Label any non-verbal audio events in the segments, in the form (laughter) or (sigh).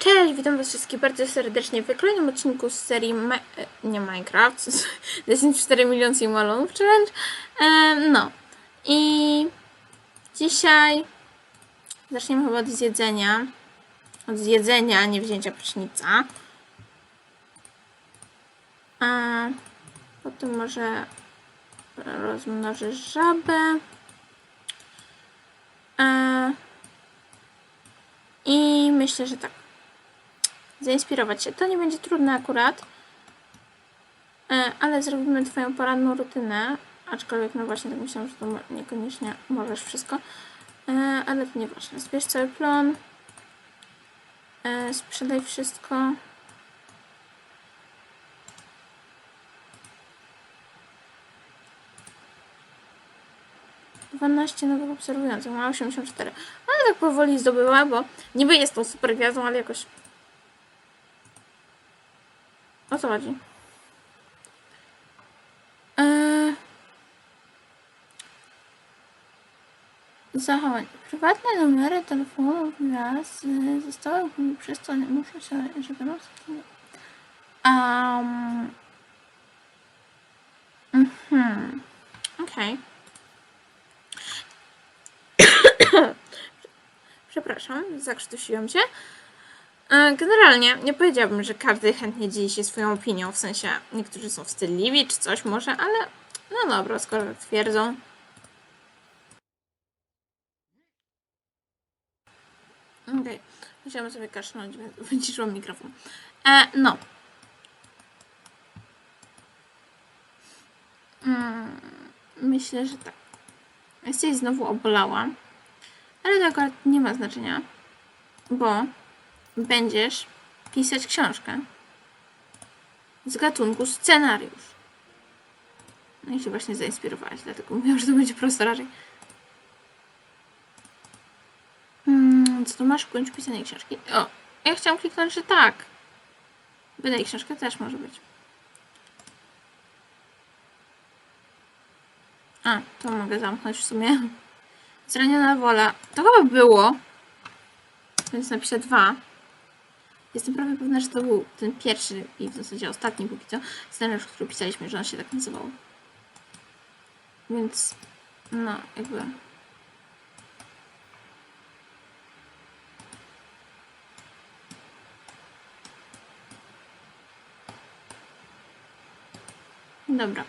Cześć, witam was wszystkich bardzo serdecznie w kolejnym odcinku z serii e, nie Minecraft, (laughs) The Sims 4 Millions i Malonów Challenge. E, no i dzisiaj zaczniemy chyba od zjedzenia. Od zjedzenia, nie wzięcia prysznica. A potem może rozmnożę żabę. E, I myślę, że tak. Zainspirować się. To nie będzie trudne akurat. E, Ale zrobimy Twoją poranną rutynę. Aczkolwiek, no właśnie, tak myślałam, że to niekoniecznie możesz wszystko. E, Ale to nieważne. Zbierz cały plon. E, Sprzedaj wszystko. Dwanaście nowych obserwujących, ma 84. Ale tak powoli zdobyła, bo niby jest tą super gwiazdą, ale jakoś o co chodzi? Eee... Zachowań. Prywatne numery telefonów y, zostały przez co nie muszę się, żeby. Um... Mhm. Okej. (coughs) Przepraszam, zakrztusiłam się. E, Generalnie nie powiedziałabym, że każdy chętnie dzieli się swoją opinią, w sensie niektórzy są wstydliwi czy coś może, ale no dobra, skoro tak twierdzą. Okej, musiałam sobie kaszlnąć, więc (laughs) wyciszyłam mikrofon. E, no. Mm, myślę, że tak. Jesteś znowu obolała, ale to akurat nie ma znaczenia, bo będziesz pisać książkę z gatunku scenariusz. No i się właśnie zainspirowałaś, dlatego mówiłam, że to będzie prosto raczej. Hmm, co tu masz w końcu pisanie książki? O, ja chciałam kliknąć, że tak. Wydaj książkę też może być. A, to mogę zamknąć w sumie. Zraniona wola. To chyba było. Więc napiszę dwa. Jestem prawie pewna, że to był ten pierwszy i w zasadzie ostatni póki co scenariusz, który pisaliśmy, że on się tak nazywał. Więc no, jakby. Dobra.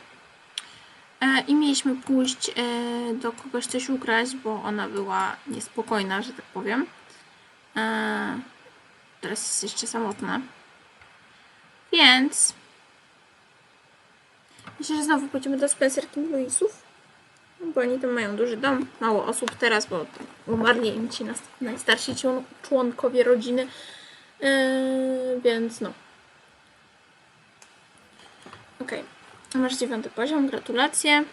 E, I mieliśmy pójść e, do kogoś coś ukraść, bo ona była niespokojna, że tak powiem. E, teraz jest jeszcze samotna. Więc myślę, że znowu pójdziemy do Spencer King Louisów, bo oni tam mają duży dom, mało osób teraz, bo umarli im ci najstarsi człon- członkowie rodziny, Yy, więc no. Okej, masz dziewiąty poziom, gratulacje.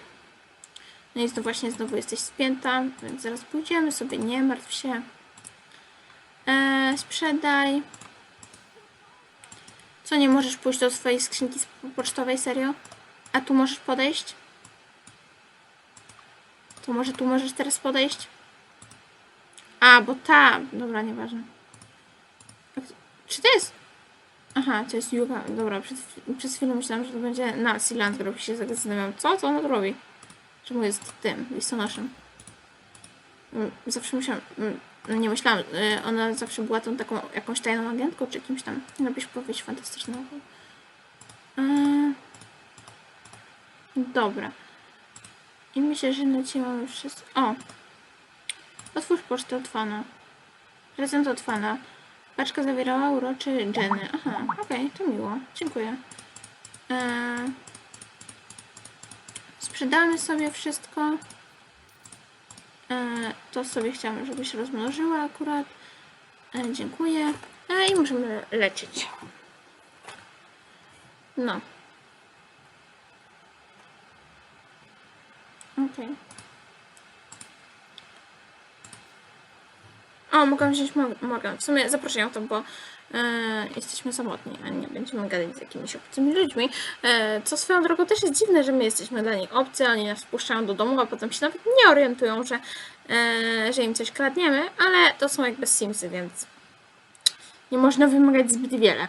No i to właśnie znowu jesteś spięta, więc zaraz pójdziemy sobie, nie martw się. Eee, sprzedaj. Co, nie możesz pójść do swojej skrzynki pocztowej, serio? A tu możesz podejść? To może tu możesz teraz podejść? A, bo ta... Dobra, nieważne. Czy to jest... Aha, to jest Yuga. Dobra, przed, przez chwilę myślałam, że to będzie Nancy Landgraf i się zastanawiam, co? Co ona tu robi? Czemu jest tym, listonoszem? Mm, Zawsze myślałam... mm, Nie myślałam, y, ona zawsze była tą taką jakąś tajną agentką, czy kimś tam. Napisz powieść fantastyczną. Yy, Dobra. I myślę, że na dzisiaj mamy wszystko. O! Otwórz pocztę od fana. Prezent od fana. Paczka zawierała uroczy Jenny. Aha, okej, to miło. Dziękuję. Eee, sprzedamy sobie wszystko. Eee, to sobie chciałam, żebyś rozmnożyła akurat. Eee, dziękuję. Eee, I możemy lecieć. No. Okej. O, mogę wziąć Mo- Morgan. W sumie zaproszę ją to, bo e, jesteśmy samotni, a nie będziemy gadać z jakimiś obcymi ludźmi. E, co swoją drogą też jest dziwne, że my jesteśmy dla nich obcy, oni nas wpuszczają do domu, a potem się nawet nie orientują, że, e, że im coś kradniemy, ale to są jakby Simsy, więc Nie można wymagać zbyt wiele.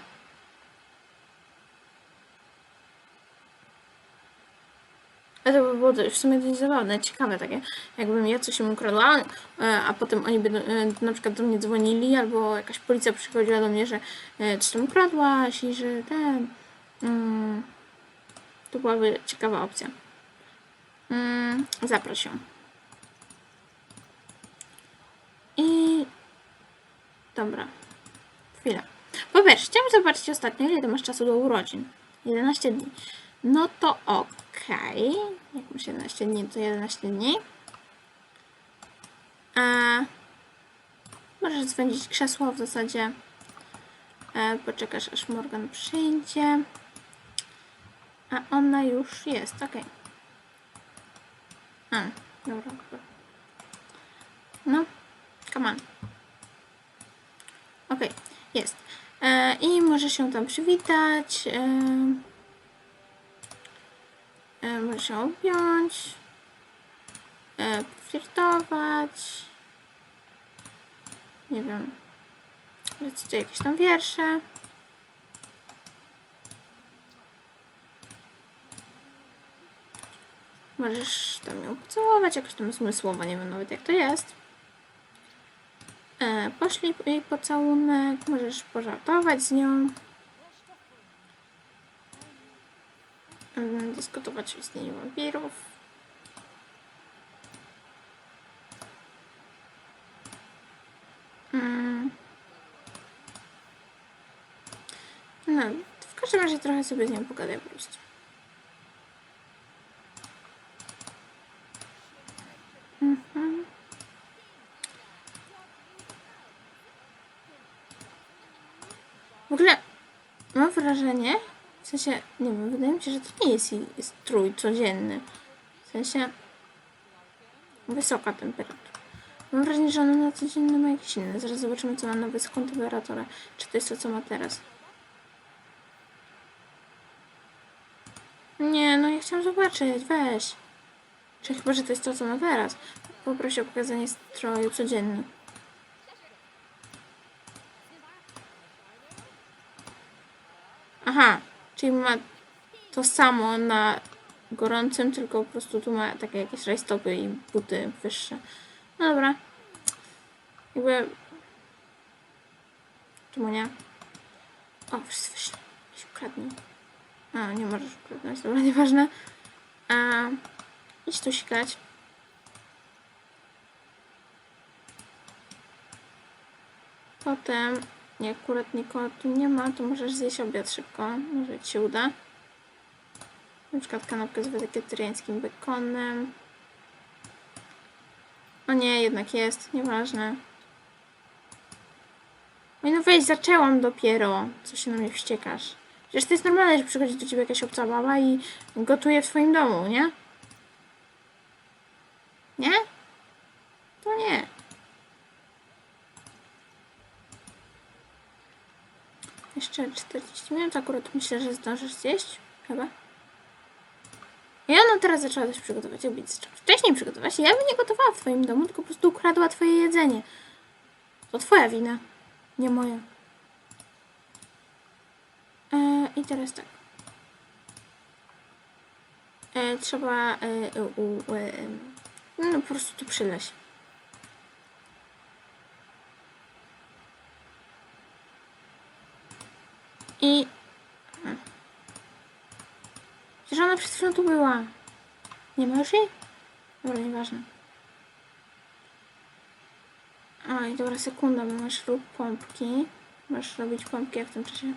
A to by było w sumie dość zabawne, ciekawe takie. Jakbym ja coś im ukradła, e, a potem oni by e, na przykład do mnie dzwonili, albo jakaś policja przychodziła do mnie, że e, coś tam ukradłaś i że ten... Mm, to byłaby ciekawa opcja. Mm, ją. I... Dobra. Chwila. Po pierwsze, chciałam zobaczyć ostatnio, ile ty masz czasu do urodzin. 11 dni. No to okej. Jak masz 11 dni, to 11 dni. A możesz zwędzić krzesło w zasadzie. E, poczekasz aż Morgan przyjdzie. A ona już jest, okej. A, dobra, dobra. No, come on. Okej, jest. E, I możesz się tam przywitać. E, e, się objąć. E, flirtować. Nie wiem. Lecicie jakieś tam wiersze. Możesz tam ją pocałować, jakoś tam zmysłowo, nie wiem nawet jak to jest. E, poszli jej pocałunek, możesz pożartować z nią. Dyskutować o istnieniu wampirów. Mm. No, w każdym razie trochę sobie z nią pogadaj po prostu. Mhm. W ogóle mam wrażenie, w sensie, nie wiem, wydaje mi się, że to nie jest strój codzienny. W sensie wysoka temperatura. Mam wrażenie, że ona na codzienny ma jakiś inny. Zaraz zobaczymy, co ma na wysoką temperaturę. Czy to jest to, co ma teraz. Nie, no ja chciałam zobaczyć, weź. Czy chyba, że to jest to, co ma teraz. Poproszę o pokazanie stroju codzienny. Aha, czyli ma to samo na gorącym, tylko po prostu tu ma takie jakieś rajstopy i buty wyższe. No dobra. Jakby... Czemu nie? O, wszyscy wyszli. Się ukradnij. A, nie możesz ukradnąć, dobra, nieważne. A, idź tu sikać. Potem, jak akurat nikogo tu nie ma, to możesz zjeść obiad szybko. Może ci się uda. Na przykład kanapkę z wegetariańskim bekonem. O nie, jednak jest, nieważne. Oj, no weź, zaczęłam dopiero. Co się na mnie wściekasz? Przecież to jest normalne, że przychodzi do ciebie jakaś obca baba i gotuje w twoim domu, nie? Nie? To nie. Jeszcze 40 minut akurat myślę, że zdążysz zjeść. Chyba. I ona teraz zaczęła coś przygotować. Jakby wcześniej przygotować. Ja bym nie gotowała w twoim domu, tylko po prostu ukradła twoje jedzenie. To twoja wina, nie moja. E, I teraz tak. E, trzeba e, e, no po prostu tu przyleźć. I... Przecież ona przed chwilą tu była. Nie ma już jej? Dobra, nieważne. I dobra, sekunda, bo masz rób pompki. Masz robić pompki, jak w tym czasie.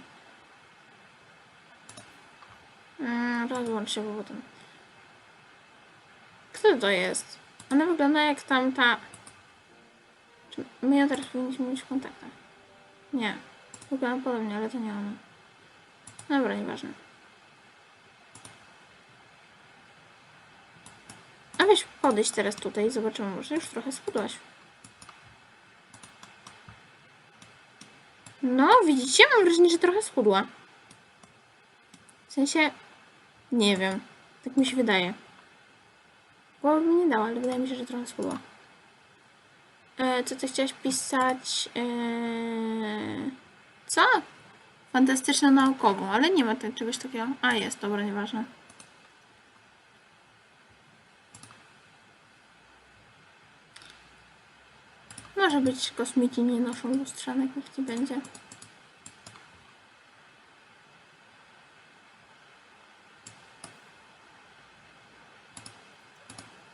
Mm, rozłącz się, bo. Kto to jest? Ona wygląda jak tamta... Czy my ją teraz powinniśmy mieć w kontaktach? Nie. Wygląda podobnie, ale to nie ona. Dobra, nieważne. A weź podejść teraz tutaj zobaczymy, może już trochę schudłaś. No, widzicie? Mam wrażenie, że trochę schudła. W sensie, nie wiem. Tak mi się wydaje. Głowy mi nie dała, ale wydaje mi się, że trochę schudła. E, co ty chciałaś pisać? E... Co? Fantastyczną naukową, ale nie ma tak, czegoś takiego. A jest, dobra, nieważne. Może być kosmici nie noszą lustrzanek, niech ci będzie.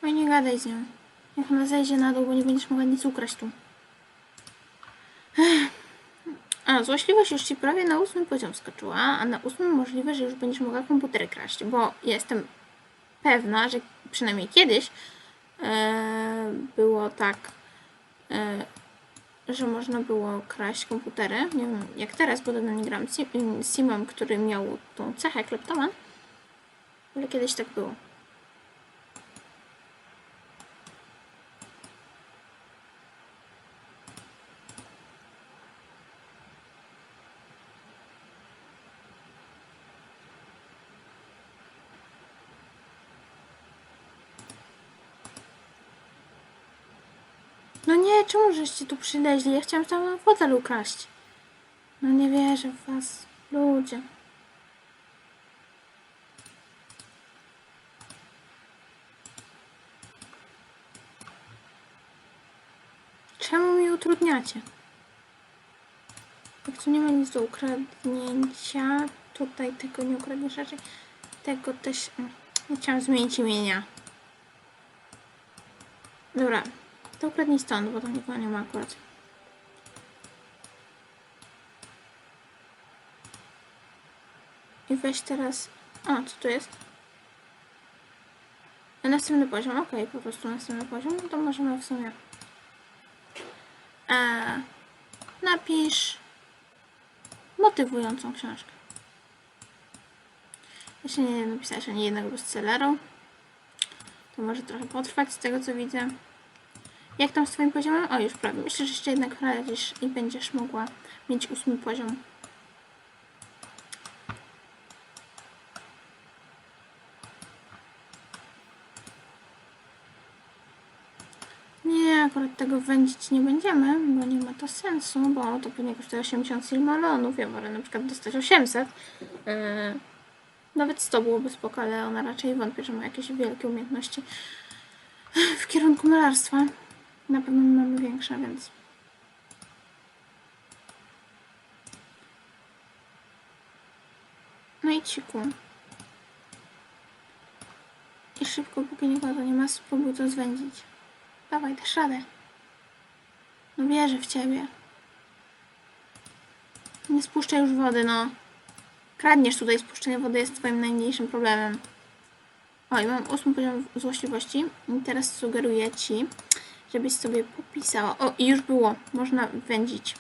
Oj, nie gadaj z nią. Jak ona zejdzie na dół, bo nie będziesz mogła nic ukraść tu. A, złośliwość już ci prawie na ósmy poziom skoczyła, a na ósmym możliwe, że już będziesz mogła komputery kraść, bo jestem pewna, że przynajmniej kiedyś e, było tak, e, że można było kraść komputery. Nie wiem jak teraz, bo dawno nie gram Sim- Simem, który miał tą cechę kleptoman, ale kiedyś tak było. No nie, czemu żeście tu przyleźli? Ja chciałam tam fotel ukraść. No nie wierzę w was, ludzie. Czemu mi utrudniacie? Jak tu nie ma nic do ukradnięcia, tutaj tego nie ukradniesz raczej. Tego też... mm, Nie chciałam zmienić imienia. Dobra, to ukradnij stąd, bo tam nikogo nie ma akurat. I weź teraz... A, co tu jest? Następny poziom, okej, po prostu następny poziom, no to możemy w sumie... E, napisz motywującą książkę. Jeszcze nie napisałeś ani jednego bestselleru. To może trochę potrwać z tego co widzę. Jak tam z twoim poziomem? O, już prawie. Myślę, że jeszcze jednak radzisz i będziesz mogła mieć ósmy poziom. Nie, akurat tego wędzić nie będziemy, bo nie ma to sensu, bo to pewnie kosztuje 80 silmalonów. Ja wolę na przykład dostać 800. Yy, nawet 100 byłoby spoko, ale ona raczej wątpię, że ma jakieś wielkie umiejętności w kierunku malarstwa. Na pewno my mamy większe, więc. No i ciku. I szybko, póki nikogo nie ma, spróbuj to zwędzić. Dawaj, dasz radę. No wierzę w ciebie. Nie spuszczaj już wody, no. Kradniesz tutaj, spuszczenie wody jest twoim najmniejszym problemem. Oj, mam ósmy poziom złośliwości i teraz sugeruję ci, żebyś sobie popisała. O, i już było. Można wędzić.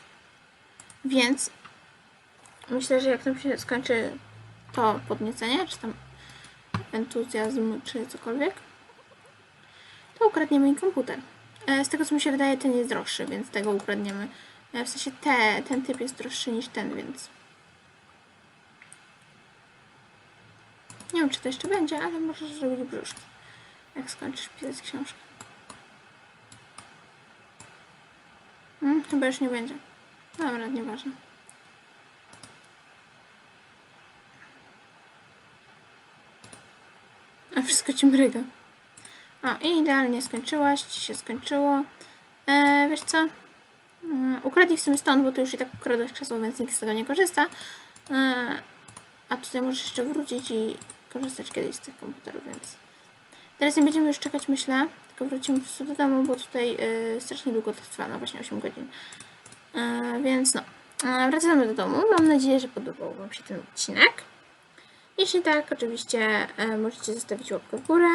Więc myślę, że jak tam się skończy to podniecenie, czy tam entuzjazm, czy cokolwiek, to ukradniemy komputer. E, Z tego co mi się wydaje, ten jest droższy, więc tego ukradniemy. E, W sensie te, ten typ jest droższy niż ten, więc. Nie wiem, czy to jeszcze będzie, ale możesz zrobić brzuszki. Jak skończysz pisać książkę. Hmm, chyba już nie będzie. Dobra, nieważne. A wszystko ci mryga. A, i idealnie skończyłaś, ci się skończyło. E, wiesz co? Mm, ukradnij w sumie stąd, bo ty już i tak ukradłeś krzesło, więc nikt z tego nie korzysta. E, a tutaj możesz jeszcze wrócić i korzystać kiedyś z tych komputerów, więc... Teraz nie będziemy już czekać, myślę, wrócimy po do domu, bo tutaj y, strasznie długo to trwa, no właśnie 8 godzin. E, więc no, e, wracamy do domu. Mam nadzieję, że podobał Wam się ten odcinek. Jeśli tak, oczywiście e, możecie zostawić łapkę w górę.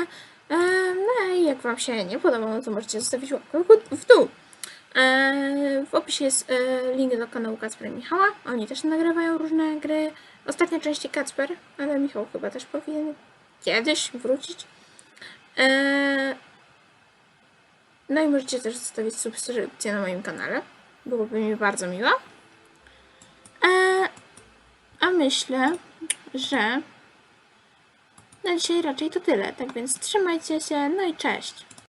E, no i jak Wam się nie podoba, no to możecie zostawić łapkę w dół. W opisie jest link do kanału Kacpera Michała. Oni też nagrywają różne gry. Ostatnia część Kacper, ale Michał chyba też powinien kiedyś wrócić. No i możecie też zostawić subskrypcję na moim kanale. Byłoby mi bardzo miło. E, a myślę, że na dzisiaj raczej to tyle. Tak więc trzymajcie się, no i cześć.